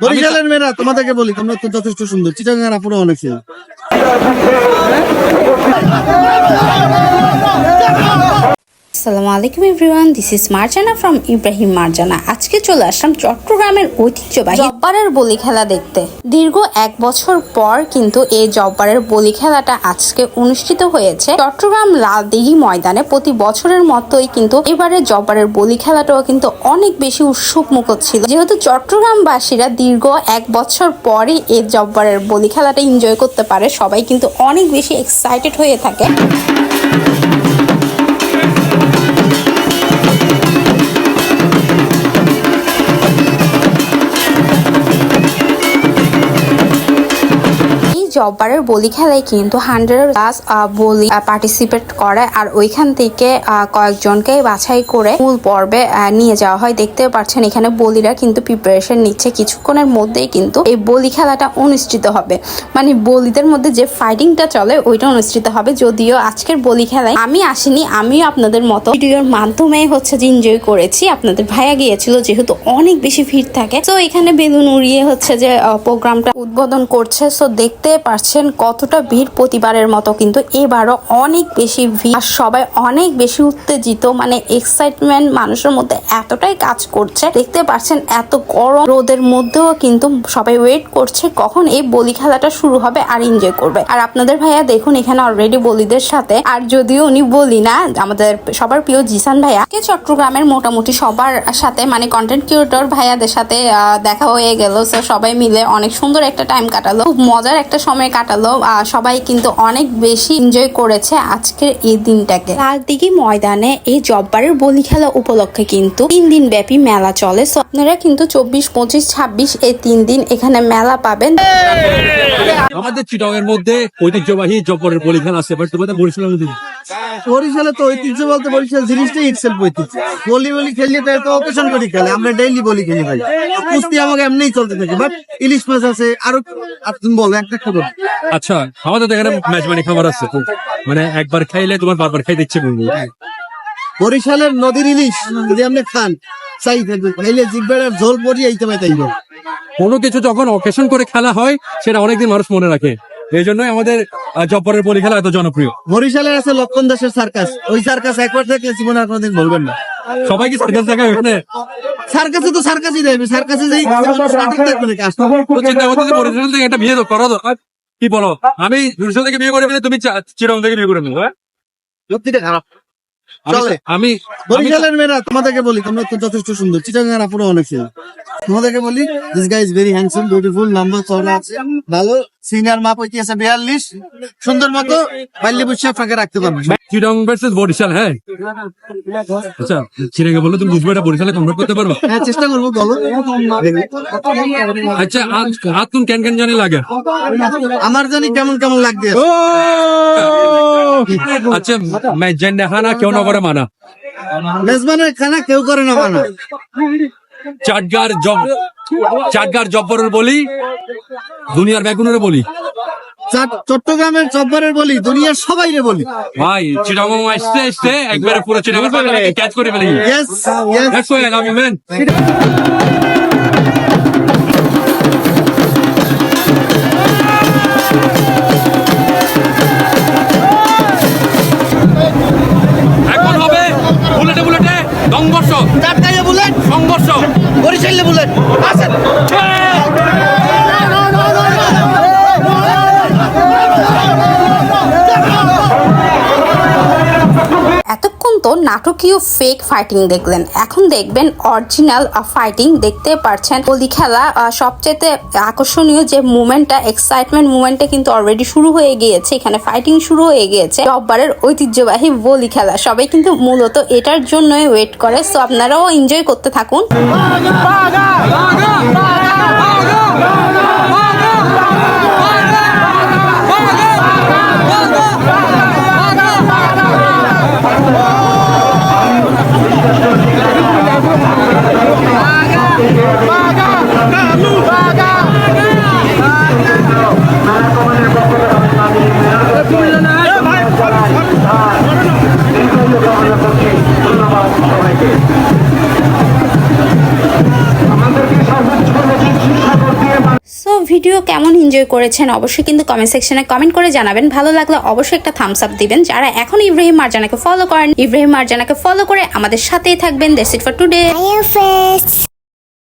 বরিশালের মেয়েরা তোমাদেরকে বলি তোমরা তো যথেষ্ট সুন্দর। চিটাগাঙ্গার আপুরা অনেক সুন্দর আসসালামু আলাইকুম everyone this is Marjana from Ibrahim Marjana. আজকে চলে আসলাম চট্টগ্রামের ঐতিহ্যবাহী জব্বারের বলি খেলা দেখতে। দীর্ঘ এক বছর পর কিন্তু এই জব্বারের বলি খেলাটা আজকে অনুষ্ঠিত হয়েছে। চট্টগ্রাম লালদিঘি ময়দানে প্রতি বছরের মতোই কিন্তু এবারে জব্বারের বলি খেলাটাও কিন্তু অনেক বেশি উৎসুক মুখর ছিল। যেহেতু চট্টগ্রামবাসীরা দীর্ঘ এক বছর পরে এই জব্বারের বলি খেলাটা এনজয় করতে পারে, সবাই কিন্তু অনেক বেশি এক্সাইটেড হয়ে থাকে। জব্বারের বলি খেলায় কিন্তু হান্ড্রেড প্লাস বলি পার্টিসিপেট করে আর ওইখান থেকে কয়েকজনকে বাছাই করে মূল পর্বে নিয়ে যাওয়া হয়। দেখতে পাচ্ছেন এখানে বলিরা কিন্তু প্রিপারেশন নিচ্ছে। কিছুক্ষণের মধ্যেই কিন্তু এই বলি খেলাটা অনুষ্ঠিত হবে। মানে বলিদের মধ্যে যে ফাইটিংটা চলে, ওইটা অনুষ্ঠিত হবে। যদিও আজকের বলি খেলায় আমি আসিনি, আমিও আপনাদের মতো ভিডিওর মাধ্যমে হচ্ছে যে এনজয় করেছি। আপনাদের ভাইয়া গিয়েছিল, যেহেতু অনেক বেশি ভিড় থাকে। তো এখানে বেলুন উড়িয়ে হচ্ছে যে প্রোগ্রামটা উদ্বোধন করছে। সো দেখতে পাচ্ছেন কতটা ভিড় প্রতিবারের মতো, কিন্তু এবারও অনেক বেশি ভিড় আর সবাই অনেক বেশি উত্তেজিত। মানে এক্সাইটমেন্ট মানুষের মধ্যে এতটাই কাজ করছে। দেখতে পাচ্ছেন এত গরম, রোদের মধ্যেও কিন্তু সবাই ওয়েট করছে কখন এই বলি খেলাটা শুরু হবে আর এনজয় করবে। আর আপনাদের ভাইয়া দেখুন, এখানে অলরেডি বলিদের সাথে। আর যদিও উনি বলি না, আমাদের সবার প্রিয় জিসান ভাইয়া, কে চট্টগ্রামের মোটামুটি সবার সাথে মানে কন্টেন্ট ক্রিয়েটর ভাইয়াদের সাথে দেখা হয়ে গেল। সবাই মিলে অনেক সুন্দর একটা টাইম কাটালো। খুব মজার একটা সময় কাটালো আহ, সবাই কিন্তু অনেক বেশি এনজয় করেছে আজকের এই দিনটাকে। লালদিঘি ময়দানে এই জব্বারের বলি খেলা উপলক্ষে কিন্তু তিন দিন ব্যাপী মেলা চলে। আপনারা কিন্তু চব্বিশ পঁচিশ ছাব্বিশ এই তিন দিন এখানে মেলা পাবেন। আমাদের চিটং এর মধ্যে ঐতিহ্যবাহী জব্বরের বলি খেলা আছে বাট তোমাদের বরিশালের মধ্যে। বরিশালে তো ঐতিহ্য বলতে বরিশাল জিনিসটাই ইটসেলফ ঐতিহ্য। বলি বলি খেললে তো এত অকেশন করি খেলে আমরা ডেইলি বলি খেলি ভাই। কুস্তি আমাকে এমনিই চলতে থাকে বাট ইলিশ মাছ আছে আরও তুমি বলো একটা একটা করো। আচ্ছা আমাদের তো এখানে মেজবানি খাবার আছে মানে একবার খাইলে তোমার বারবার খাইতে ইচ্ছে করবে। বরিশালের নদীর ইলিশ যদি আপনি খান চাই থাকবে। খাইলে জিগবেড়ার ঝোল পরি আইতে পাই তাইব কোনো কিছু যখন অকেশন করে খেলা হয় সেটা অনেকদিন মানুষ মনে রাখে। এই জন্যই আমাদের জব্বরের বলি খেলা এত জনপ্রিয়। বরিশালের আছে লক্ষণ দাসের সার্কাস। ওই সার্কাস একবার দেখলে জীবনে আর কোনোদিন বলবেন না। সবাই কি সার্কাস দেখায় ওখানে? সার্কাসে তো সার্কাসই দেবে সার্কাসে যেই সঠিক দেখবে নাকি? আসলে তো চিন্তা করতেছি বরিশাল থেকে একটা বিয়ে তো করা দরকার। কি বলো? আমি বরিশাল থেকে বিয়ে করে ফেলে তুমি চিরম চিরং থেকে বিয়ে করে নেব হ্যাঁ? সত্যিটা খারাপ। আমি- বরিশালের মেয়েরা তোমাদেরকে বলি তোমরা তো যথেষ্ট সুন্দর। আপুরা অনেক তোমাদেরকে বলি this guy is very handsome beautiful number চওড়া আছে ভালো। সিনিয়র মাপ হইতেছে বিয়াল্লিশ। সুন্দর মতো বাল্য বুঝে ফাঁকে রাখতে পারবে। চিরং ভার্সেস বরিশাল হ্যাঁ? আচ্ছা চিরাঙ্গে বলো তুমি বুঝবে এটা বরিশালে কনভার্ট করতে পারব? হ্যাঁ চেষ্টা করব বলো। আচ্ছা আজ হাত কোন কেন কেন জানি লাগে? আমার জানি কেমন কেমন লাগবে। আচ্ছা ম্যাচ জানি হানা কেউ না করে মানা। মেজবানের খানা কেউ করে না মানা। চাটগার জব চাটগার জব্বরের বলি দুনিয়ার বেগুনের বলি। চট্টগ্রামের চব্বরের বলি দুনিয়ার সবাই রে বলি। ভাই চিটাগং আসতে আসতে একবারে পুরো চিটাগং ক্যাচ করে ফেলি। Yes yes. এখন হবে। বুলেটে বুলেটে বরিশালে বুলেট আসেন নাটকীয় ফেক ফাইটিং দেখলেন। এখন দেখবেন অরিজিনাল ফাইটিং দেখতে পারছেন। বলি খেলা সবচেয়ে আকর্ষণীয় যে মুভমেন্টটা এক্সাইটমেন্ট মুভমেন্টটা কিন্তু অলরেডি শুরু হয়ে গিয়েছে। এখানে ফাইটিং শুরু হয়ে গিয়েছে। রববারের ঐতিহ্যবাহী বলি খেলা। সবাই কিন্তু মূলত এটার জন্যই ওয়েট করে। সো আপনারাও এনজয় করতে থাকুন। ভিডিও কেমন এনজয় করেছেন? অবশ্যই কিন্তু কমেন্ট সেকশনে কমেন্ট করে জানাবেন। ভালো লাগলে অবশ্যই একটা থামস আপ দিবেন। যারা এখন ইব্রাহিম মারজানাকে ফলো করেন ইব্রাহিম মারজানাকে ফলো করে আমাদের সাথেই থাকবেন। That's it for today.